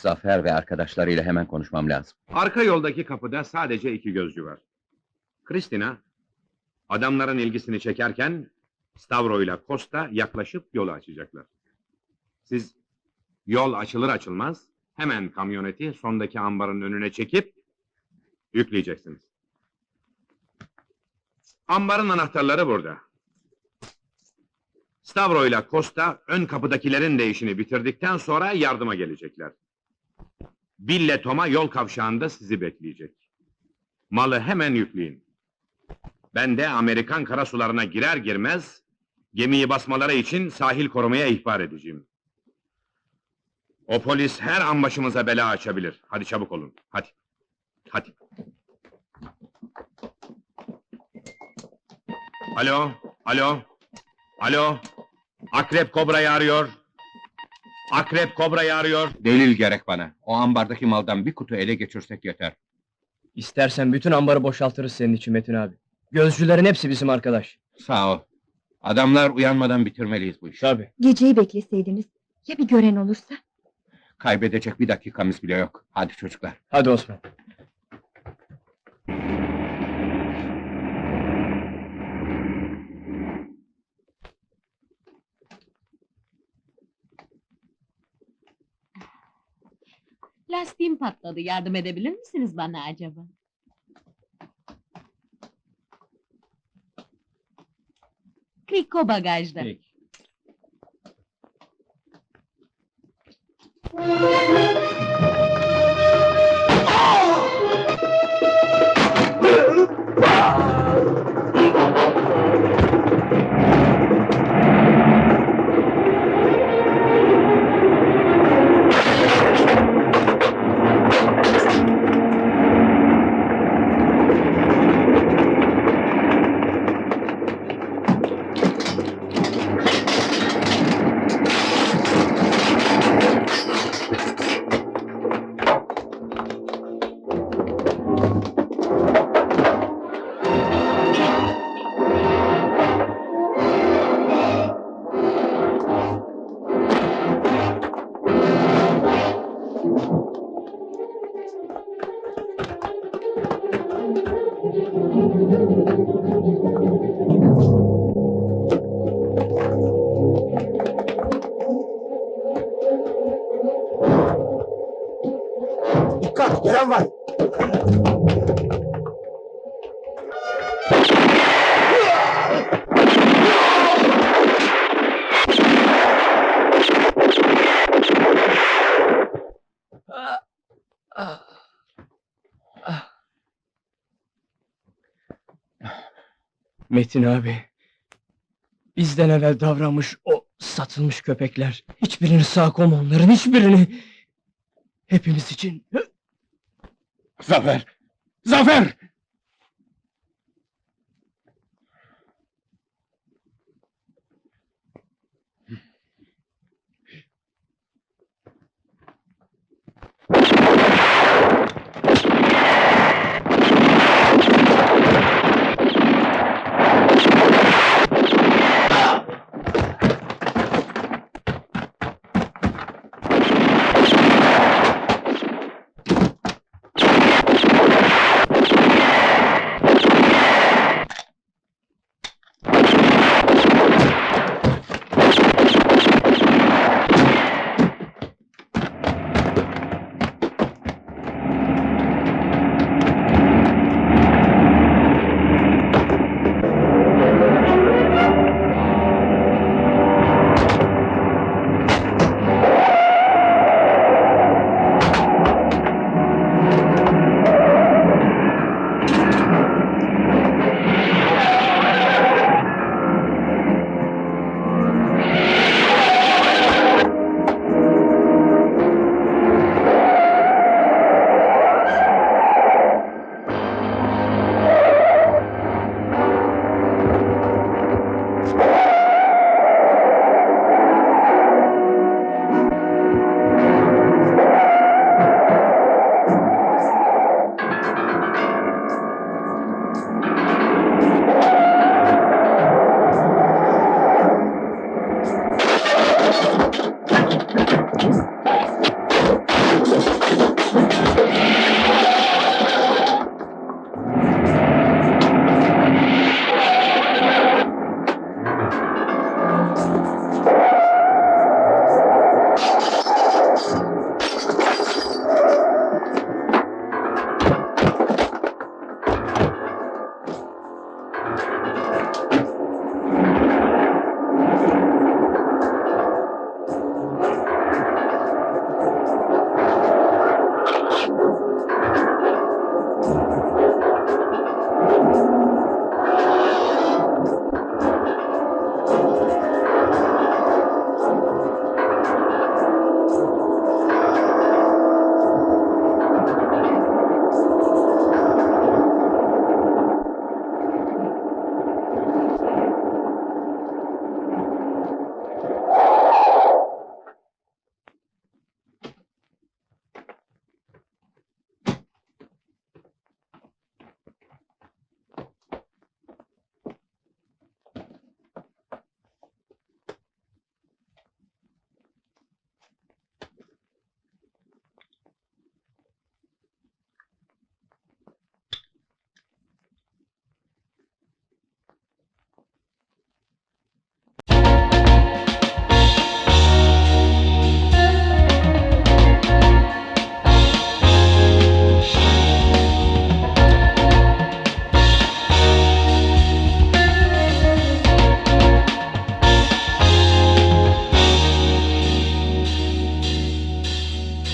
Zafer ve arkadaşlarıyla hemen konuşmam lazım. Arka yoldaki kapıda sadece iki gözcü var. Kristina, adamların ilgisini çekerken Stavro ile Costa yaklaşıp yolu açacaklar. Siz yol açılır açılmaz hemen kamyoneti sondaki ambarın önüne çekip yükleyeceksiniz. Ambarın anahtarları burada. Stavro ile Costa ön kapıdakilerin de işini bitirdikten sonra yardıma gelecekler. Bille Tom'a yol kavşağında sizi bekleyecek. Malı hemen yükleyin. Ben de Amerikan karasularına girer girmez gemiyi basmaları için sahil korumaya ihbar edeceğim. O polis her an başımıza bela açabilir. Hadi çabuk olun. Hadi. Hadi. Alo, alo, alo. Akrep kobrayı arıyor. Akrep kobrayı arıyor. Delil gerek bana. O ambardaki maldan bir kutu ele geçirsek yeter. İstersen bütün ambarı boşaltırız senin için Metin abi. Gözcülerin hepsi bizim arkadaş. Sağ ol. Adamlar uyanmadan bitirmeliyiz bu işi. Tabi. Geceyi bekleseydiniz. Ya bir gören olursa? Kaybedecek bir dakikamız bile yok. Hadi çocuklar. Hadi Osman. Lastiğim patladı. Yardım edebilir misiniz bana acaba? Kriko bagajda. Dikkat, gelen var. Metin abi. Bizden evvel davranmış o satılmış köpekler. Hiçbirini sağ koma onların hiçbirini. Hepimiz için. Zafer! Zafer!